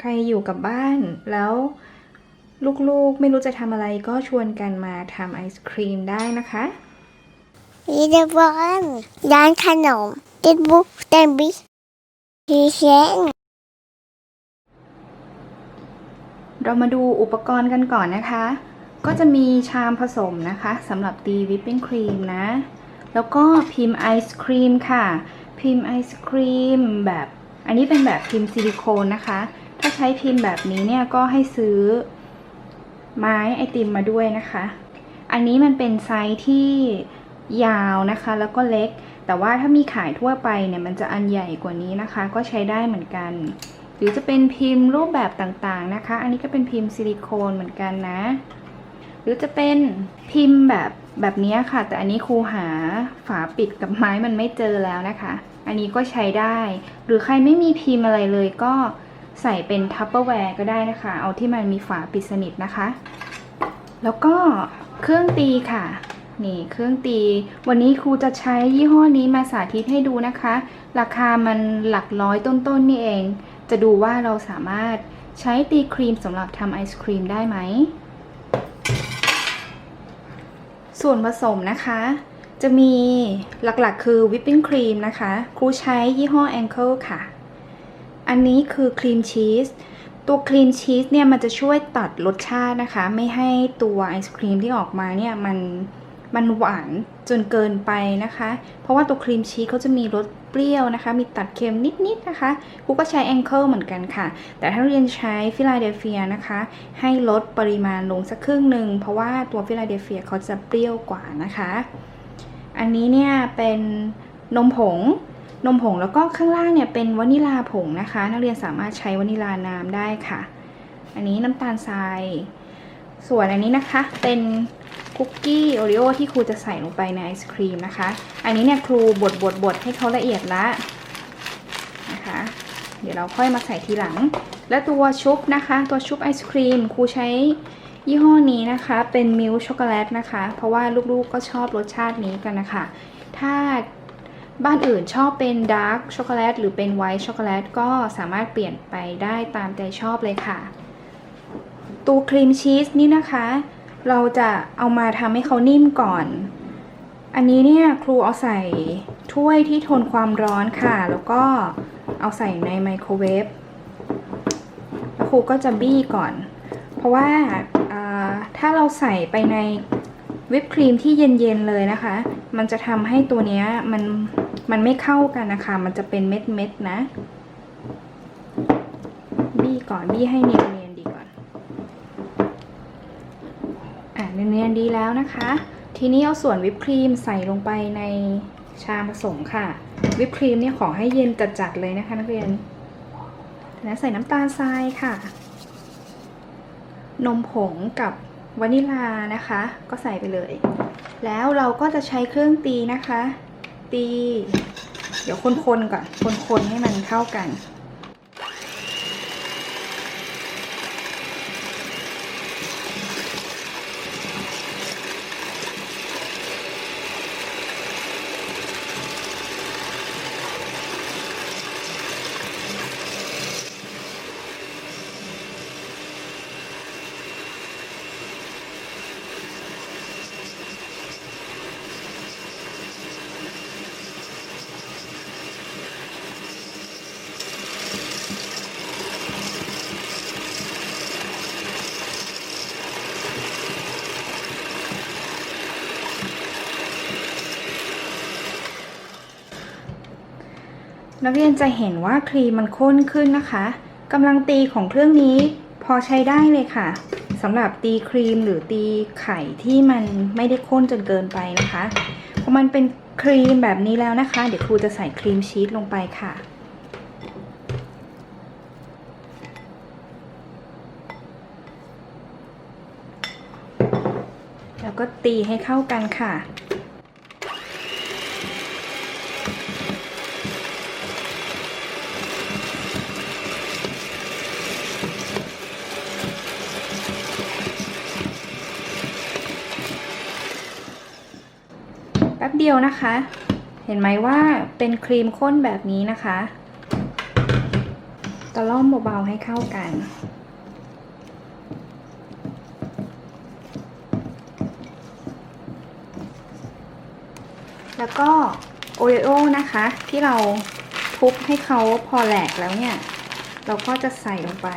ใครอยู่กับบ้านแล้วลูกๆไม่รู้จะทำอะไรก็ชวนกันมาทำไอศครีมได้นะคะมีเดบอนร้านขนมติดบุ๊กเต็มบิชีเชนเรามาดูอุปกรณ์กันก่อนนะคะ ก็จะมีชามผสมนะคะสำหรับตีวิปปิ้งครีมนะ แล้วก็พิมพ์ไอศครีมค่ะ พิมพ์ไอศครีมแบบ อันนี้เป็นแบบพิมพ์ซิลิโคนนะคะ ถ้าใช้พิมพ์แบบนี้เนี่ยก็ให้ซื้อไม้ไอติมมาด้วยนะคะ อันนี้มันเป็นไซส์ที่ยาวนะคะ แล้วก็เล็ก แต่ว่าถ้ามีขายทั่วไปเนี่ยมันจะอันใหญ่กว่านี้นะคะ ก็ใช้ได้เหมือนกัน หรือจะเป็นพิมพ์รูปแบบต่างๆนะคะ อันนี้ก็เป็นพิมพ์ซิลิโคนเหมือนกันนะ หรือจะเป็นพิมพ์แบบแบบนี้ค่ะ แต่อันนี้ครูหาฝาปิดกับไม้มันไม่เจอแล้วนะคะ อันนี้ก็ใช้ได้ หรือใครไม่มีพิมพ์อะไรเลยก็ ใส่เป็นทัพเปอร์แวร์ก็ได้นะคะ เอาที่มันมีฝาปิดสนิทนะคะ แล้วก็เครื่องตีค่ะ นี่เครื่องตี วันนี้ครูจะใช้ยี่ห้อนี้มาสาธิตให้ดูนะคะ ราคามันหลักร้อยต้นๆนนี่เอง จะดูว่าเราสามารถใช้ตีครีมสำหรับทำไอศครีมได้ไหม ส่วนผสมนะคะ จะมีหลักๆคือวิปปิ้งครีมนะคะ ครูใช้ยี่ห้อ Anchor ค่ะ อันนี้คือครีมชีส ตัวครีมชีสเนี่ยมันจะช่วยตัดรสชาตินะคะ ไม่ให้ตัวไอศครีมที่ออกมาเนี่ยมันมันหวานจนเกินไปนะคะ เพราะว่าตัวครีมชีสเขาจะมีรสเปรี้ยวนะคะ มีตัดเค็มนิดๆนะคะครูก็ใช้ Anchor เหมือนกันค่ะ แต่ถ้าเรียนใช้ฟิลาเดลเฟียนะคะ ให้ลดปริมาณลงสักครึ่งหนึ่ง เพราะว่าตัวฟิลาเดลเฟียเขาจะเปรี้ยวกว่านะคะ อันนี้เนี่ยเป็นนมผง นมผงแล้วก็ข้างล่างเนี่ยเป็นวานิลาผงนะคะ นักเรียนสามารถใช้วานิลาน้ำได้ค่ะ อันนี้น้ำตาลทราย ส่วนอันนี้นะคะเป็นคุกกี้โอริโอที่ครูจะใส่ลงไปในไอศครีมนะคะ อันนี้เนี่ยครูบดบดบดให้เขาละเอียดละนะคะ เดี๋ยวเราค่อยมาใส่ทีหลัง และตัวชุบนะคะ ตัวชุบไอศครีมครูใช้ยี่ห้อนี้นะคะเป็นมิลช็อกโกแลตนะคะ เพราะว่าลูกๆก็ชอบรสชาตินี้กันนะคะ ถ้า บ้านอื่นชอบเป็นดาร์กช็อกโกแลตหรือเป็นไวท์ช็อกโกแลตก็สามารถเปลี่ยนไปได้ตามใจชอบเลยค่ะ ตัวครีมชีสนี่นะคะ เราจะเอามาทำให้เขานิ่มก่อน อันนี้เนี่ยครูเอาใส่ถ้วยที่ทนความร้อนค่ะ แล้วก็เอาใส่ในไมโครเวฟแล้วครูก็จะบี้ก่อน เพราะว่าถ้าเราใส่ไปใน วิปครีมที่เย็นๆเลยนะคะ มันจะทำให้ตัวเนี้ยมันมันไม่เข้ากันนะคะ มันจะเป็นเม็ดๆนะ บี้ก่อนบี้ให้เนียนๆดีก่อน อะเนียนๆดีแล้วนะคะ ทีนี้เอาส่วนวิปครีมใส่ลงไปในชามผสมค่ะ วิปครีมเนี่ยขอให้เย็นจัดๆเลยนะคะนักเรียน และใส่น้ำตาลทรายค่ะ นมผงกับ วานิลานะคะ ก็ใส่ไปเลย แล้วเราก็จะใช้เครื่องตีนะคะ ตี เดี๋ยวคนๆก่อนคนๆให้มันเข้ากัน นักเรียนจะเห็นว่าครีมมันข้นขึ้นนะคะกำลังตีของเครื่องนี้พอใช้ได้เลยค่ะสำหรับตีครีมหรือตีไข่ที่มันไม่ได้ข้นจนเกินไปนะคะพอมันเป็นครีมแบบนี้แล้วนะคะ เดี๋ยวครูจะใส่ครีมชีสลงไปค่ะแล้วก็ตีให้เข้ากันค่ะ แป๊บเดียวนะคะ เห็นไหมว่าเป็นครีมข้นแบบนี้นะคะตะล่อมเบาๆให้เข้ากัน แล้วก็โอเรโอนะคะ ที่เราทุบให้เขาพอแหลกแล้วเนี่ย เราก็จะใส่ลงไป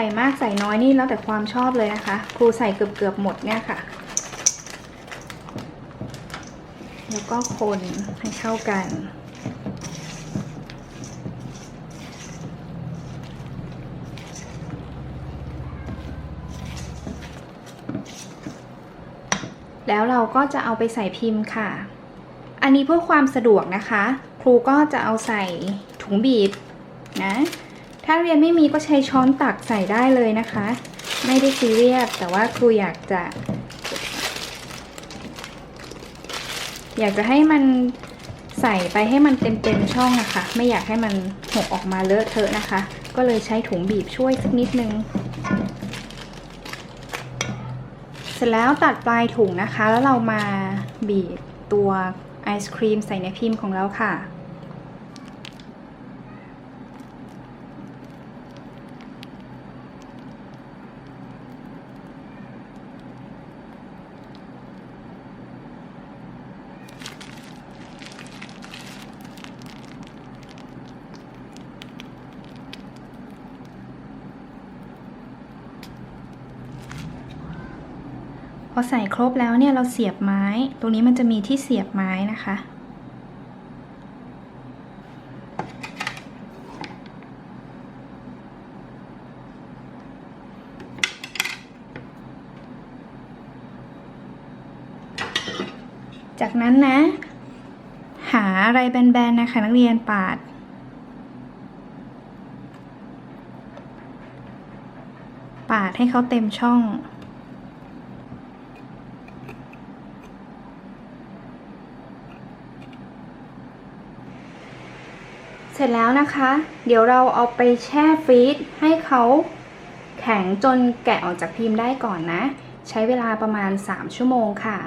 ส่มากใส่น้อยนี่แล้วแต่ความชอบเลยนะคะ ครูใส่เกือบๆหมดเนี่ยค่ะ แล้วก็คนให้เข้ากันแล้วเราก็จะเอาไปใส่พิมพ์ค่ะ อันนี้เพื่อความสะดวกนะคะ ครูก็จะเอาใส่ถุงบีบนะ ถ้าเรียนไม่มีก็ใช้ช้อนตักใส่ได้เลยนะคะ ไม่ได้ซีเรียสแต่ว่าครูอยากจะ อยากจะให้มันใส่ไปให้มันเต็มๆช่องอะคะ ไม่อยากให้มันหกออกมาเลอะเทอะนะคะ ก็เลยใช้ถุงบีบช่วยสักนิดนึง เสร็จแล้วตัดปลายถุงนะคะ แล้วเรามาบีบตัวไอศครีมใส่ในพิมพ์ของเราค่ะ อใส่ครบแล้วเนี่ยเราเสียบไม้ ตรงนี้มันจะมีที่เสียบไม้นะคะ จากนั้นนะ หาอะไรแบนๆนะคะ นักเรียนปาดปาดให้เขาเต็มช่อง ร็จแล้วนะคะ เดี๋ยวเราเอาไปแช่ฟรีซให้เขาแข็งจนแกะออกจากพิมพ์ได้ก่อนนะ ใช้เวลาประมาณ 3 ชั่วโมงค่ะ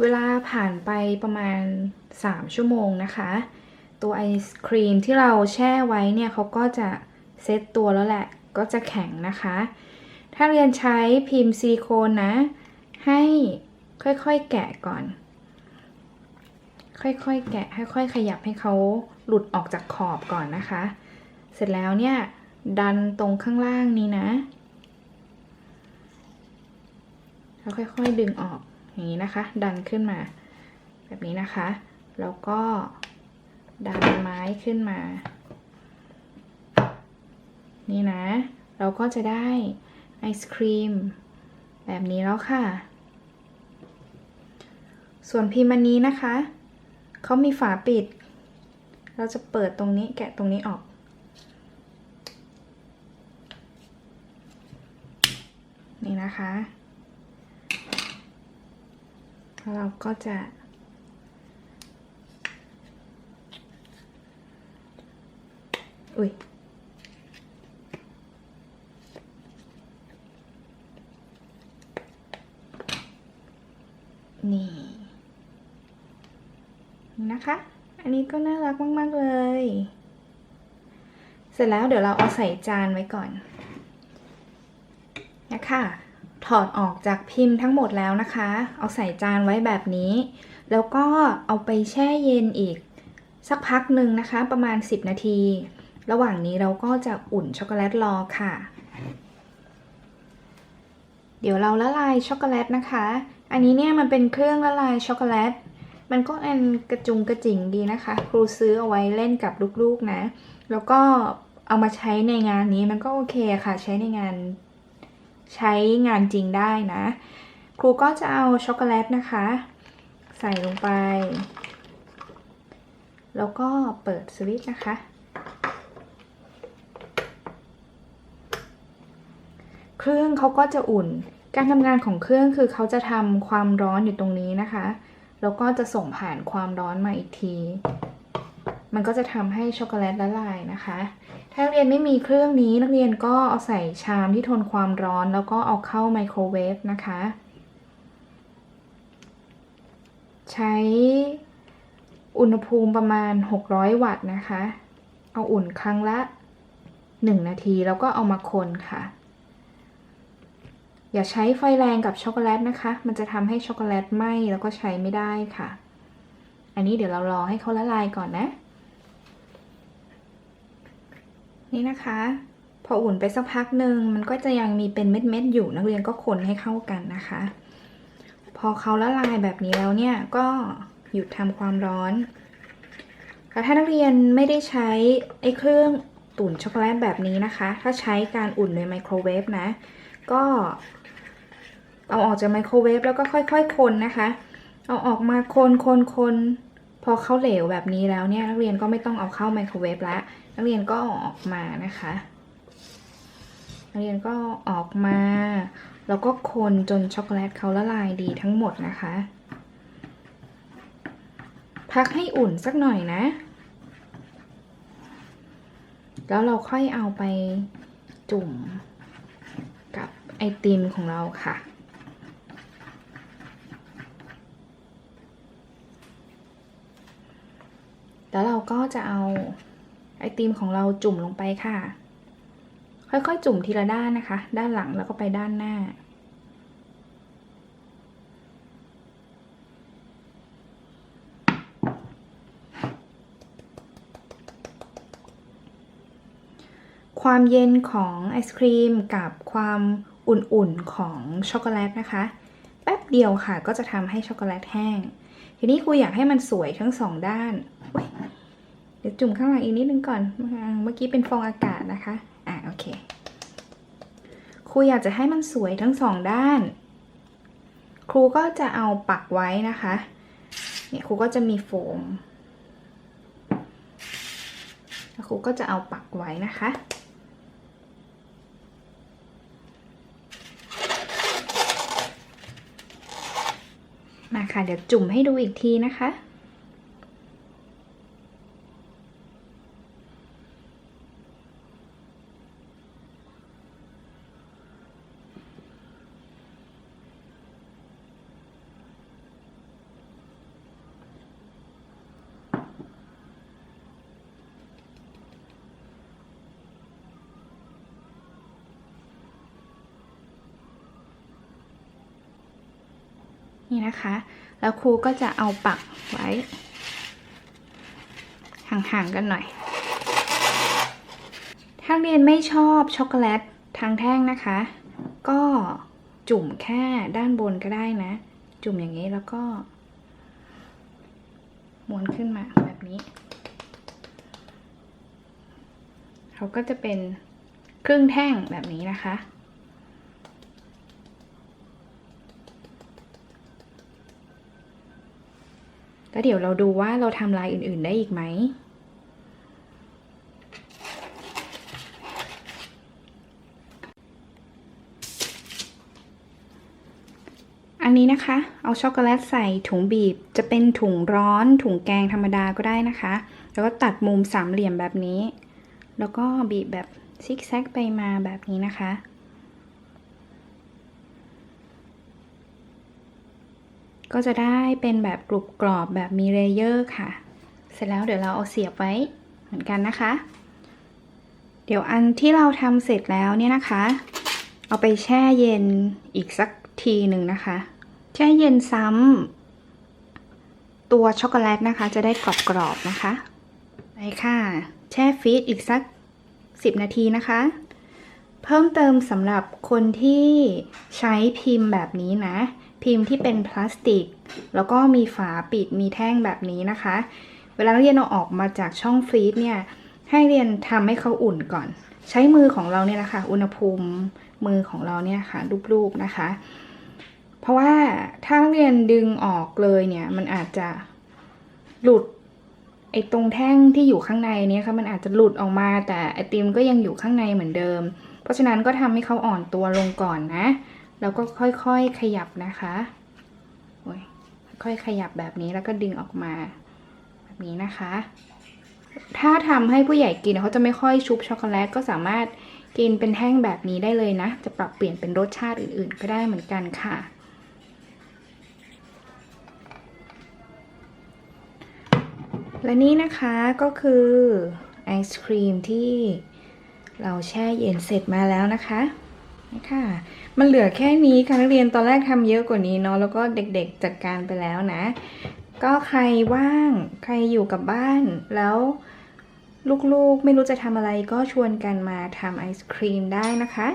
เวลาผ่านไปประมาณ 3 ชั่วโมงนะคะ ตัวไอศครีมที่เราแช่ไว้เนี่ยเขาก็จะเซตตัวแล้วแหละ ก็จะแข็งนะคะ ถ้าเรียนใช้พิมพ์ซิลิโคนนะ ให้ค่อยๆแกะก่อน ค่อยๆ แกะค่อยๆ ขยับให้เขาหลุดออกจากขอบก่อนนะคะ เสร็จแล้วเนี่ย ดันตรงข้างล่างนี้นะแล้วค่อยๆ ดึงออกอย่างนี้นะคะ ดันขึ้นมา แบบนี้นะคะ แล้วก็ดันไม้ขึ้นมา นี่นะ เราก็จะได้ไอศครีมแบบนี้แล้วค่ะ ส่วนพิมพ์นี้นะคะ เขามีฝาปิด เราจะเปิดตรงนี้แกะตรงนี้ออก นี่นะคะแล้วเราก็จะอุ้ยนี่ นะคะ อันนี้ก็น่ารักมากๆเลย เสร็จแล้วเดี๋ยวเราเอาใส่จานไว้ก่อนนะคะถอดออกจากพิมพ์ทั้งหมดแล้วนะคะ เอาใส่จานไว้แบบนี้ แล้วก็เอาไปแช่เย็นอีก สักพักหนึ่งนะคะ ประมาณ 10 นาที ระหว่างนี้เราก็จะอุ่นช็อกโกแลตรอค่ะ เดี๋ยวเราละลายช็อกโกแลตนะคะ อันนี้เนี่ยมันเป็นเครื่องละลายช็อกโกแลต มันก็อันกระจุงกระจิงดีนะคะ ครูซื้อเอาไว้เล่นกับลูกๆนะ แล้วก็เอามาใช้ในงานนี้มันก็โอเคค่ะ ใช้ในงาน ใช้งานจริงได้นะ ครูก็จะเอาช็อกโกแลตนะคะ ใส่ลงไป แล้วก็เปิดสวิตช์นะคะเครื่องเขาก็จะอุ่น การทำงานของเครื่องคือเขาจะทำความร้อนอยู่ตรงนี้นะคะ แล้วก็จะส่งผ่านความร้อนมาอีกที มันก็จะทำให้ช็อกโกแลตละลายนะคะ ถ้านักเรียนไม่มีเครื่องนี้นักเรียนก็เอาใส่ชามที่ทนความร้อน แล้วก็เอาเข้าไมโครเวฟนะคะ ใช้อุณหภูมิประมาณ 600 วัตต์นะคะ เอาอุ่นครั้งละ 1 นาทีแล้วก็เอามาคนค่ะ อย่าใช้ไฟแรงกับช็อกโกแลตนะคะ มันจะทำให้ช็อกโกแลตไหม้แล้วก็ใช้ไม่ได้ค่ะ อันนี้เดี๋ยวเรารอให้เขาละลายก่อนนะ นี่นะคะ พออุ่นไปสักพักหนึ่งมันก็จะยังมีเป็นเม็ดๆอยู่นักเรียนก็คนให้เข้ากันนะคะ พอเขาละลายแบบนี้แล้วเนี่ยก็หยุดทำความร้อนค่ถ้านักเรียนไม่ได้ใช้ไอ้เครื่องตุ๋นช็อกโกแลตแบบนี้นะคะ ถ้าใช้การอุ่นในไมโครเวฟนะ ก็ เอาออกจากไมโครเวฟแล้วก็ค่อย ๆ คนนะคะ เอาออกมาคนคนคนพอเขาเหลวแบบนี้แล้วเนี่ยนักเรียนก็ไม่ต้องเอาเข้าไมโครเวฟแล้วนักเรียนก็ออกมานะคะ นักเรียนก็ออกมา แล้วก็คนจนช็อกโกแลตเขาละลายดีทั้งหมดนะคะ พักให้อุ่นสักหน่อยนะ แล้วเราค่อยเอาไปจุ่มกับไอติมของเราค่ะ แล้วเราก็จะเอาไอติมของเราจุ่มลงไปค่ะ ค่อยๆ จุ่มทีละด้านนะคะ ด้านหลังแล้วก็ไปด้านหน้า ความเย็นของไอศครีมกับความอุ่นๆของช็อกโกแลตนะคะ แป๊บเดียวค่ะก็จะทำให้ช็อกโกแลตแห้ง ทีนี้ครูอยากให้มันสวยทั้งสองด้านเดี๋ยวจุ่มข้างหลังอีกนิดนึงก่อน เมื่อกี้เป็นฟองอากาศนะคะ อะโอเค ครูอยากจะให้มันสวยทั้งสองด้าน ครูก็จะเอาปักไว้นะคะ เนี่ยครูก็จะมีโฟม ครูก็จะเอาปักไว้นะคะ ค่ะ เดี๋ยวจุ่มให้ดูอีกทีนะคะ นี่นะคะ แล้วครูก็จะเอาปักไว้ ห่างๆกันหน่อย ถ้าเรียนไม่ชอบช็อกโกแลตทางแท่งนะคะ ก็จุ่มแค่ด้านบนก็ได้นะ จุ่มอย่างนี้แล้วก็ม้วนขึ้นมาแบบนี้ เขาก็จะเป็นครึ่งแท่งแบบนี้นะคะ แล้วเดี๋ยวเราดูว่าเราทำลายอื่นๆได้อีกไหม อันนี้นะคะ เอาช็อกโกแลตใส่ถุงบีบ จะเป็นถุงร้อน ถุงแกงธรรมดาก็ได้นะคะ แล้วก็ตัดมุมสามเหลี่ยมแบบนี้ แล้วก็บีบแบบซิกแซกไปมาแบบนี้นะคะ ก็จะได้เป็นแบบกรุบกรอบแบบมีเลเยอร์ค่ะ เสร็จแล้วเดี๋ยวเราเอาเสียบไว้เหมือนกันนะคะ เดี๋ยวอันที่เราทำเสร็จแล้วเนี่ยนะคะ เอาไปแช่เย็นอีกสักทีหนึ่งนะคะ แช่เย็นซ้ำตัวช็อกโกแลตนะคะ จะได้กรอบๆนะคะไปค่ะ แช่ฟรีซอีกสัก 10 นาทีนะคะ เพิ่มเติมสำหรับคนที่ใช้พิมพ์แบบนี้นะ พิมพ์ที่เป็นพลาสติก แล้วก็มีฝาปิดมีแท่งแบบนี้นะคะ เวลานักเรียนเอาออกมาจากช่องฟรีซเนี่ยให้เรียนทำให้เขาอุ่นก่อน ใช้มือของเราเนี่ยนะคะอุณหภูมิมือของเราเนี่ยค่ะรูปๆนะคะ เพราะว่าถ้านักเรียนดึงออกเลยเนี่ยมันอาจจะหลุดไอ้ตรงแท่งที่อยู่ข้างในเนี่ยค่ะมันอาจจะหลุดออกมาแต่ไอติมก็ยังอยู่ข้างในเหมือนเดิม เพราะฉะนั้นก็ทำให้เขาอ่อนตัวลงก่อนนะ แล้วก็ค่อยๆขยับนะคะค่อยขยับแบบนี้แล้วก็ดึงออกมา แบบนี้นะคะ ถ้าทำให้ผู้ใหญ่กินเขาจะไม่ค่อยชุบช็อกโกแลตก็สามารถกินเป็นแท่งแบบนี้ได้เลยนะ จะปรับเปลี่ยนเป็นรสชาติอื่นๆ ก็ได้เหมือนกันค่ะ และนี่นะคะก็คือไอศครีมที่เราแช่เย็นเสร็จมาแล้วนะคะ นี่ค่ะ มันเหลือแค่นี้ค่ะนักเรียนตอนแรกทำเยอะกว่านี้เนาะแล้วก็เด็กๆจัดการไปแล้วนะ ก็ใครว่างใครอยู่กับบ้านแล้วลูกๆไม่รู้จะทำอะไรก็ชวนกันมาทำไอศครีมได้นะคะ